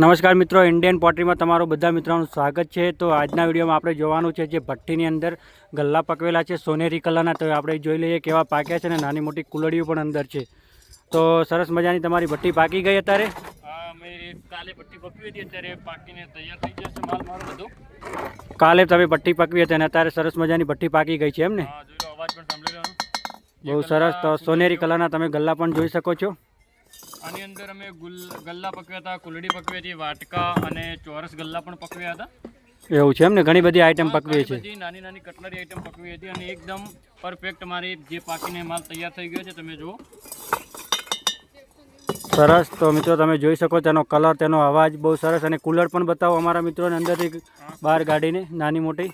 નમસ્કાર મિત્રો ઇન્ડિયન પોટરીમાં તમારું બધા મિત્રોનું સ્વાગત છે. તો આજના વિડીયોમાં આપણે જોવાનું છે જે ભઠ્ઠીની અંદર ગલ્લા પકવેલા છે સોનેરી કલરના. તો આપણે જોઈ લઈએ કેવા પાક્યા છે ને નાની મોટી કુલડીઓ પણ અંદર છે. તો સરસ મજાની તમારી ભઠ્ઠી પાકી ગઈ અત્યારે? કાલે ભઠ્ઠી પકવી હતી. અત્યારે પાકીને તૈયાર થઈ જશે માલ મારો બધો. કાલે તમે ભઠ્ઠી પકવી હતી અને અત્યારે સરસ મજાની ભઠ્ઠી પાકી ગઈ છે એમ ને? બહુ સરસ. તો સોનેરી કલરના તમે ગલ્લા પણ જોઈ શકો છો. આની અંદર અમે ગુલ ગલ્લા પકવ્યા હતા કુલડી પકવી હતી વાટકા અને ચોરસ ગલ્લા પણ પકવ્યા હતા. એવું છે એમ ને? ઘણી બધી આઈટમ પકવી છે. નાની નાની કટલરી આઈટમ પકવી હતી અને એકદમ પરફેક્ટ મારી જે પાકીને માલ તૈયાર થઈ ગયો છે તમે જુઓ. સરસ. તો મિત્રો તમે જોઈ શકો તેનો કલર તેનો અવાજ બહુ સરસ અને કુલર પણ બતાવો અમારા મિત્રોને અંદરથી બહાર કાઢીને નાની મોટી.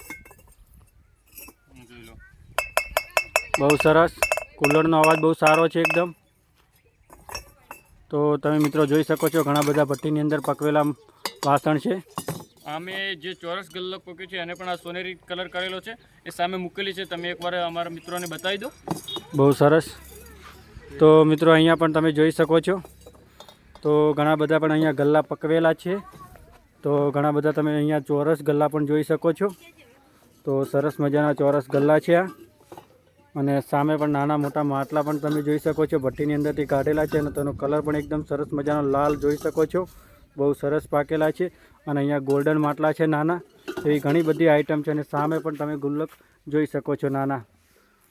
બહુ સરસ. કુલરનો અવાજ બહુ સારો છે એકદમ. તો તમે મિત્રો જોઈ શકો છો ઘણા બધા ભઠ્ઠીની અંદર પકવેલા વાસણ છે. અમે જે ચોરસ ગલ્લો પક્યો છે એને પણ આ સોનેરી કલર કરેલો છે. એ સામે મૂકેલી છે. તમે એકવાર અમારા મિત્રોને બતાવી દો. બહુ સરસ. તો મિત્રો અહીંયા પણ તમે જોઈ શકો છો. તો ઘણા બધા પણ અહીંયા ગલ્લા પકવેલા છે. તો ઘણા બધા તમે અહીંયા ચોરસ ગલ્લા પણ જોઈ શકો છો. તો સરસ મજાના ચોરસ ગલ્લા છે આ. અને સામે પણ નાના મોટા માટલા પણ તમે જોઈ શકો છો. ભઠ્ઠીની અંદરથી કાઢેલા છે અને તેનો કલર પણ એકદમ સરસ મજાનો લાલ જોઈ શકો છો. બહુ સરસ પાકેલા છે અને અહીંયા ગોલ્ડન માટલા છે નાના. એવી ઘણી બધી આઈટમ છે અને સામે પણ તમે ગુલ્લક જોઈ શકો છો નાના.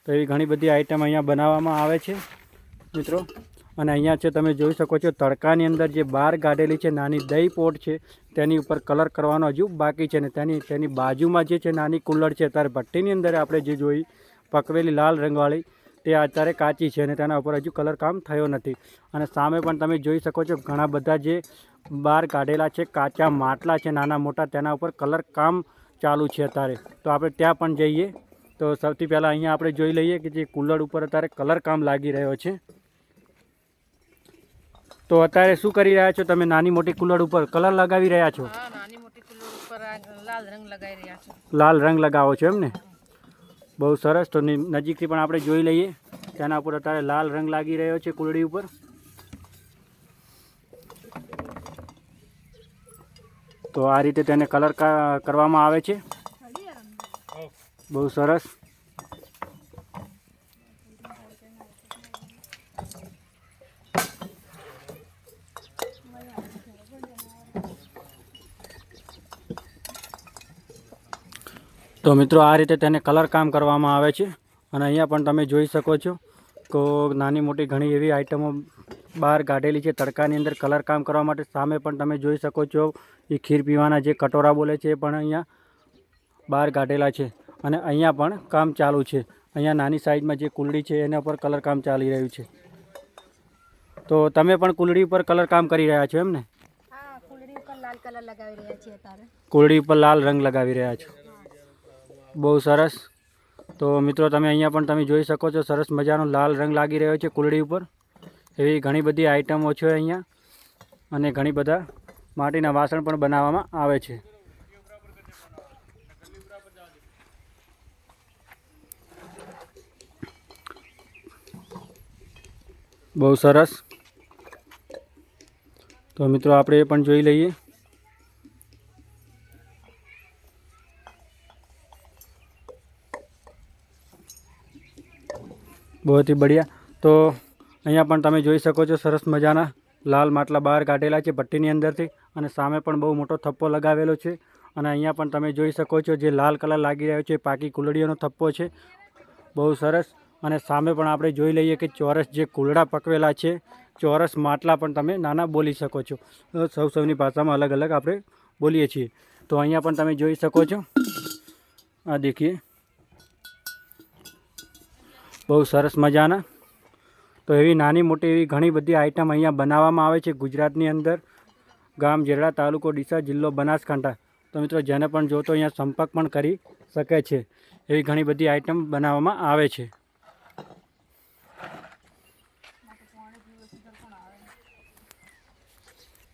તો એવી ઘણી બધી આઈટમ અહીંયા બનાવવામાં આવે છે મિત્રો. અને અહીંયા છે તમે જોઈ શકો છો તડકાની અંદર જે બહાર કાઢેલી છે નાની દહીં પોટ છે તેની ઉપર કલર કરવાનો હજુ બાકી છે ને તેની તેની બાજુમાં જે છે નાની કુલ્લડ છે. અત્યારે ભઠ્ઠીની અંદર આપણે જે જોઈ પકવેલી લાલ રંગવાળી તે અત્યારે કાચી છે અને તેના ઉપર હજુ કલર કામ થયો નથી. અને સામે પણ તમે જોઈ શકો છો ઘણા બધા જે બહાર કાઢેલા છે કાચા માટલા છે નાના મોટા તેના ઉપર કલર કામ ચાલુ છે અત્યારે. તો આપણે ત્યાં પણ જઈએ. તો સૌથી પહેલાં અહીંયા આપણે જોઈ લઈએ કે જે કુલર ઉપર અત્યારે કલર કામ લાગી રહ્યો છે. તો અત્યારે શું કરી રહ્યા છો તમે? નાની મોટી કુલર ઉપર કલર લગાવી રહ્યા છો? રંગ લગાવી રહ્યા લાલ રંગ લગાવો છો એમ ને? બહુ સરસ. તો નજીકથી પણ આપણે જોઈ લઈએ. તેના ઉપર અત્યારે લાલ રંગ લાગી રહ્યો છે કુલડી ઉપર. તો આ રીતે તેને કલર કરવામાં આવે છે. બહુ સરસ. તો મિત્રો આ રીતે તેને કલર કામ કરવામાં આવે છે. અને અહીંયા પણ તમે જોઈ શકો છો તો નાની મોટી ઘણી એવી આઈટમો બહાર કાઢેલી છે. તડકાની અંદર કલર કામ કરવા માટે સામે પણ તમે જોઈ શકો છો એ ખીર પીવાના જે કટોરા બોલે છે એ પણ અહીંયા બહાર કાઢેલા છે. અને અહીંયા પણ કામ ચાલુ છે. અહીંયા નાની સાઈઝમાં જે કુલડી છે એના પર કલર કામ ચાલી રહ્યું છે. તો તમે પણ કુલડી ઉપર કલર કામ કરી રહ્યા છો એમ ને? કુલડી ઉપર લાલ રંગ લગાવી રહ્યા છો. બહુ સરસ. તો મિત્રો, તમે અહીંયા પણ તમે જોઈ શકો છો, સરસ મજાનો લાલ રંગ લાગી રહ્યો છે કુલડી ઉપર. એવી ઘણી બધી આઈટમો છે અહીંયા. અને ઘણી બધા માટીના વાસણ પણ બનાવવામાં આવે છે. બહુ સરસ. તો મિત્રો, આપણે એ પણ જોઈ લઈએ. બહુ જ બઢિયા. તો અહીંયા પણ તમે જોઈ શકો છો, સરસ મજાના લાલ માટલા બહાર કાઢેલા છે ભટ્ટીની અંદરથી અને સામે પણ બહુ મોટો થપ્પો લગાવેલો છે. અને અહીંયા પણ તમે જોઈ શકો છો, જે લાલ કલર લાગી રહ્યો છે પાકી કુલડીઓનો થપ્પો છે. બહુ સરસ. અને સામે પણ આપણે જોઈ લઈએ કે ચોરસ જે કુલડા પકવેલા છે, ચોરસ માટલા પણ તમે નાના બોલી શકો છો. સૌ સૌની ભાષામાં અલગ અલગ આપણે બોલીએ છીએ. તો અહીંયા પણ તમે જોઈ શકો છો. આ દેખીએ. બહુ સરસ મજાના. તો એવી નાની મોટી એવી ઘણી બધી આઈટમ અહીંયા બનાવવામાં આવે છે ગુજરાતની અંદર. ગામ જેરડા તાલુકો ડીસા જિલ્લો બનાસકાંઠા. તો મિત્રો જેને પણ જોતો અહીંયા સંપર્ક પણ કરી શકે છે. એવી ઘણી બધી આઈટમ બનાવવામાં આવે છે.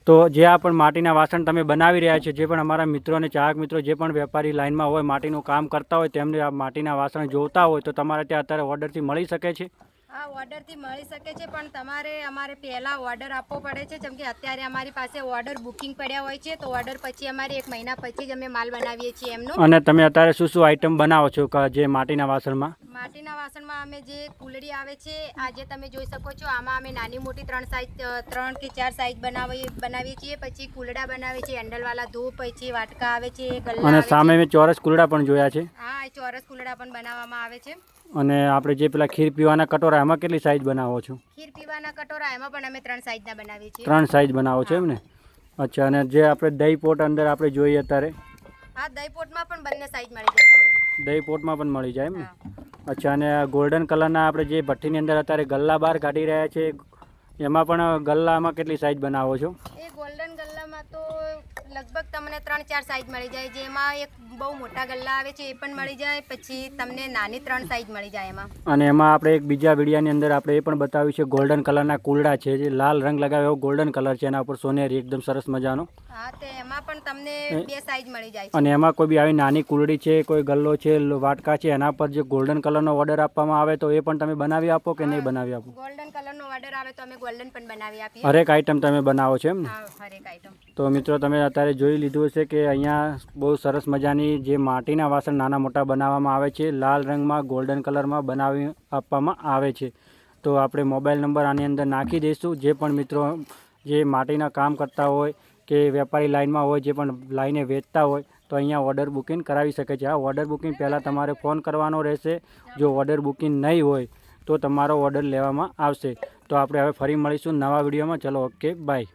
તો જે આ પણ માટીના વાસણ તમે બનાવી રહ્યા છો, જે પણ અમારા મિત્રો અને ચાહક મિત્રો જે પણ વેપારી લાઇનમાં હોય, માટીનું કામ કરતા હોય, તેમને આ માટીના વાસણ જોતા હોય, તો તમારે ત્યાં અત્યારે ઓર્ડરથી મળી શકે છે? આ ઓર્ડરથી મળી શકે છે પણ તમારે અમારે પહેલાં ઓર્ડર આપવો પડે છે. જેમ કે અત્યારે અમારી પાસે ઓર્ડર બુકિંગ પડ્યા હોય છે તો ઓર્ડર પછી અમારે એક મહિના પછી જ અમે માલ બનાવીએ છીએ એમનો. અને તમે અત્યારે શું શું આઈટમ બનાવો છો કે જે માટીના વાસણમાં? માટીના વાસણમાં અમે જે કુલડી આવે છે આ જે તમે જોઈ શકો છો આમાં અમે નાની મોટી ત્રણ સાઈઝ ત્રણ કે ચાર સાઈઝ બનાવી બનાવીએ છીએ. પછી કુલડા બનાવીએ છીએ હેન્ડલવાળા ધૂપ પછી વાટકા આવે છે અને સામે છે. મેં ચોરસ કુલડા પણ જોયા છે. હા એ ચોરસ કુલડા પણ બનાવવામાં આવે છે. અને આપણે જે પેલા ખીર પીવાના કટોરા એમાં કેટલી સાઈઝ બનાવો છો? ખીર પીવાના કટોરા એમાં પણ અમે ત્રણ સાઈઝના બનાવીએ છીએ. ત્રણ સાઈઝ બનાવો છો એમ ને? અચ્છા અને જે આપણે દહીં પોટ અંદર આપણે જોઈએ અત્યારે? હા દહીં પોટમાં પણ બંને સાઈઝ મળી જાય દહીં પોટમાં પણ મળી જાય એમ ને? અચ્છા અને ગોલ્ડન કલરના આપણે જે ભઠ્ઠીની અંદર અત્યારે ગલ્લા બહાર કાઢી રહ્યા છે એમાં પણ ગલ્લામાં કેટલી સાઈઝ બનાવો છો? એ ગોલ્ડન ગલ્લામાં તો લગભગ તમને ત્રણ ચાર સાઈઝ મળી જાય. જેમાં એક બહુ મોટા ગલ્લા આવે છે એ પણ મળી જાય. પછી તમને નાની ત્રણ સાઈઝ મળી જાય એમાં. અને એમાં આપણે એક બીજા વિડીયાની અંદર આપણે એ પણ બતાવ્યું છે ગોલ્ડન કલરના કુલડા છે જે લાલ રંગ લગાવ્યો એવો ગોલ્ડન કલર છે એના ઉપર સોનેરી એકદમ સરસ મજાનો. હા તે એમાં પણ તમને બે સાઈઝ મળી જાય અને એમાં કોઈ બી આવી નાની કુલડી છે કોઈ ગલ્લો છે વાટકા છે એના પર જે ગોલ્ડન કલરનો ઓર્ડર આપવામાં આવે તો એ પણ તમે બનાવી આપો કે નહીં બનાવી આપો? ગોલ્ડન કલરનો ઓર્ડર આવે તો અમે ગોલ્ડન પણ બનાવી આપીએ. હરેક આઈટમ તમે બનાવો છો એમ ને? હરેક આઈટમ તો મિત્રો તમે અત્યારે જોઈ લીધું હશે કે અહીંયા બહુ સરસ મજાની જે માટીના વાસણ નાના મોટા બનાવવામાં આવે છે લાલ રંગમાં ગોલ્ડન કલરમાં બનાવી આપવામાં આવે છે. તો આપણે મોબાઈલ નંબર આની અંદર નાખી દઈશું. જે પણ મિત્રો જે માટીના કામ કરતા હોય કે વેપારી લાઇનમાં હોય જે પણ લાઈને વેચતા હોય તો અહીંયા ઓર્ડર બુકિંગ કરાવી શકે છે. આ ઓર્ડર બુકિંગ પહેલાં તમારે ફોન કરવાનો રહેશે. જો ઓર્ડર બુકિંગ નહીં હોય તો તમારો ઓર્ડર લેવામાં આવશે. તો આપણે હવે ફરી મળીશું નવા વિડીયોમાં. ચલો ઓકે બાય